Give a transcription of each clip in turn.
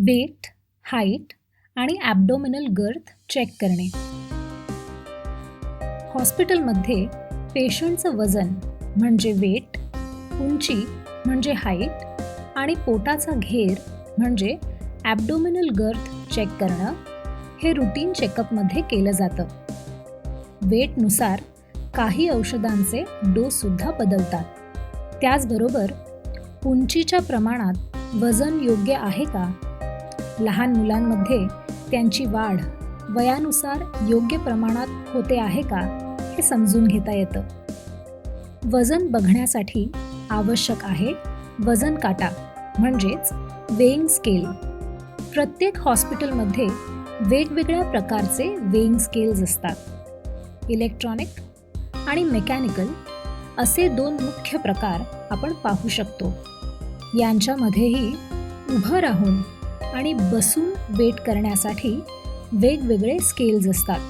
Weight height आणि abdominal girth check करणे. हॉस्पिटलमध्ये पेशंटचं वजन म्हणजे वेट उंची म्हणजे हाईट आणि पोटाचा घेर म्हणजे ॲबडोमिनल गर्थ चेक करणं हे रुटीन चेकअपमध्ये केलं जातं. वेटनुसार काही औषधांचे डोससुद्धा बदलतात. त्याचबरोबर उंचीच्या प्रमाणात वजन योग्य आहे का? लहान मुलांमध्ये त्यांची वाढ वयानुसार योग्य प्रमाणात होते आहे का हे समजून घेता येतं. वजन बघण्यासाठी आवश्यक आहे वजन काटा म्हणजेच वेईंग स्केल प्रत्येक हॉस्पिटलमध्ये वेगवेगळ्या प्रकारचे वेईंग स्केल्स असतात. इलेक्ट्रॉनिक आणि मेकॅनिकल असे दोन मुख्य प्रकार आपण पाहू शकतो. यांच्यामध्येही उभं राहून आणि बसून वेट करण्यासाठी वेगवेगळे स्केल्स असतात.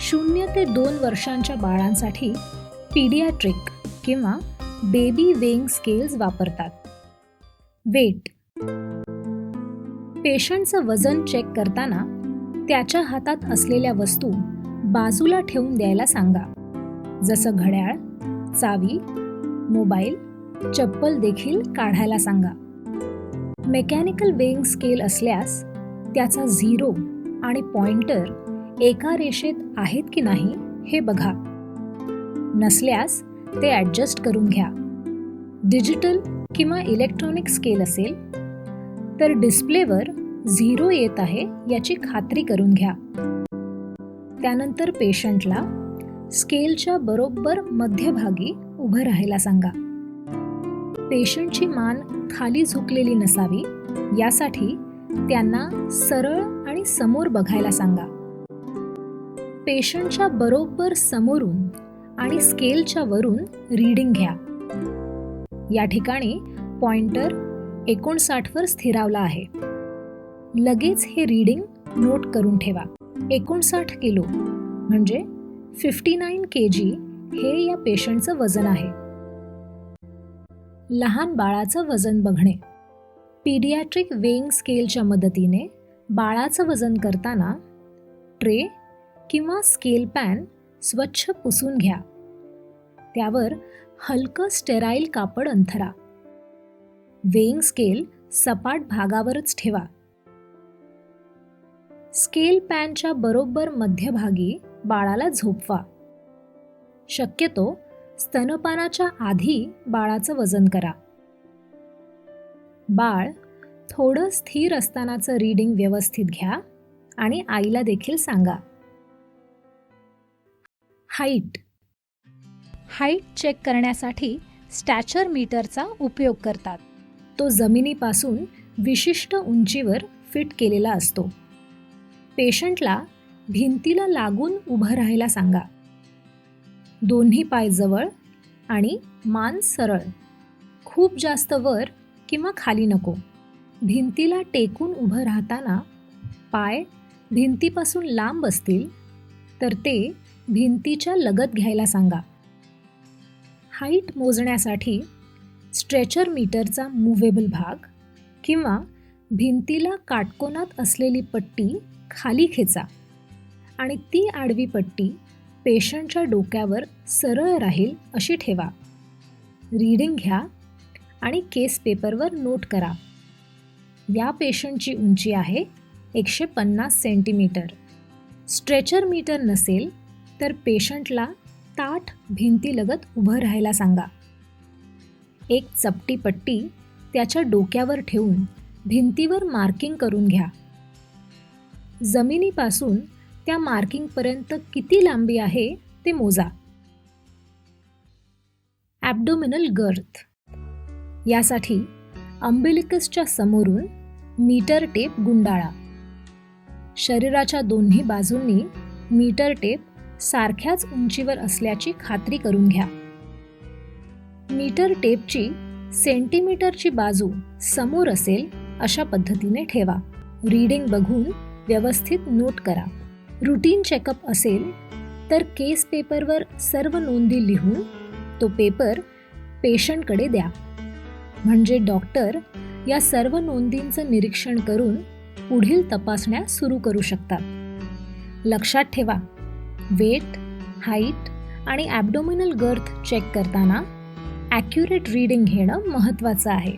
शून्य ते दोन वर्षांच्या बाळांसाठी पीडियाट्रिक किंवा बेबी वेईंग स्केल्स वापरतात. वेट. पेशंटचं वजन चेक करताना त्याच्या हातात असलेल्या वस्तू बाजूला ठेवून द्यायला सांगा. जसं घड्याळ चावी मोबाईल चप्पल देखील काढायला सांगा. मेकॅनिकल वेईंग स्केल असल्यास त्याचा झिरो आणि पॉइंटर एका रेषेत आहेत की नाही हे बघा. नसल्यास ते ॲडजस्ट करून घ्या. डिजिटल किंवा इलेक्ट्रॉनिक स्केल असेल तर डिस्प्लेवर झिरो येत आहे याची खात्री करून घ्या. त्यानंतर पेशंटला स्केलच्या बरोबर मध्यभागी उभं राहायला सांगा. पेशंटची मान खाली झुकलेली नसावी यासाठी त्यांना सरळ आणि समोर बघायला सांगा. पेशंटच्या बरोबर समोरून आणि स्केलच्या वरून रीडिंग घ्या. या ठिकाणी पॉइंटर एकोणसाठवर स्थिरावला आहे. लगेच हे रीडिंग नोट करून ठेवा. एकोणसाठ किलो म्हणजे फिफ्टी नाईन के जी हे या पेशंटचं वजन आहे. लहान बाळाचं वजन बघणे. पीडियाट्रिक वेईंग स्केलच्या मदतीने बाळाचं वजन करताना ट्रे किंवा स्केल पॅन स्वच्छ पुसून घ्या. त्यावर हलकं स्टेराईल कापड अंथरा. वेईंग स्केल सपाट भागावरच ठेवा. स्केल पॅनच्या बरोबर मध्यभागी बाळाला झोपवा. शक्यतो स्तनपानाच्या आधी बाळाचं वजन करा. बाळ थोडं स्थिर असतानाचं रीडिंग व्यवस्थित घ्या आणि आईला देखील सांगा. हाईट हाईट चेक करण्यासाठी स्टॅचर मीटरचा उपयोग करतात. तो जमिनीपासून विशिष्ट उंचीवर फिट केलेला असतो. पेशंटला भिंतीला लागून उभं राहायला सांगा. दोन्ही पाय जवळ आणि मान सरळ. खूप जास्त वर किंवा खाली नको. भिंतीला टेकून उभं राहताना पाय भिंतीपासून लांब असतील तर ते भिंतीच्या लगत घ्यायला सांगा. हाईट मोजण्यासाठी स्ट्रेचर मीटरचा मुव्हेबल भाग किंवा भिंतीला काटकोनात असलेली पट्टी खाली खेचा आणि ती आडवी पट्टी पेशंटच्या डोक्यावर सरळ राहील अशी ठेवा. रीडिंग घ्या आणि केस पेपरवर नोट करा. या पेशंटची उंची आहे एकशे पन्नास सेंटीमीटर. स्ट्रेचर मीटर नसेल तर पेशंटला ताठ भिंतीलगत उभं राहायला सांगा. एक चपटी पट्टी त्याच्या डोक्यावर ठेवून भिंतीवर मार्किंग करून घ्या. जमिनीपासून त्या मार्किंगपर्यंत किती लांबी आहे ते मोजा. ॲबडोमिनल गर्थ यासाठी अंबिलिकसच्या समोरून मीटर टेप गुंडाळा. शरीराच्या दोन्ही बाजूंनी मीटर टेप सारख्याच उंचीवर असल्याची खात्री करून घ्या. मीटर टेपची सेंटीमीटरची बाजू समोर असेल अशा पद्धतीने ठेवा. रीडिंग बघून व्यवस्थित नोट करा. रुटीन चेकअप असेल तर केस पेपरवर सर्व नोंदी लिहून तो पेपर पेशंटकडे द्या. म्हणजे डॉक्टर या सर्व नोंदींचं निरीक्षण करून पुढील तपासण्या सुरू करू शकतात. लक्षात ठेवा वेट हाईट आणि ॲबडोमिनल गर्थ चेक करताना ॲक्युरेट रीडिंग घेणं महत्त्वाचं आहे.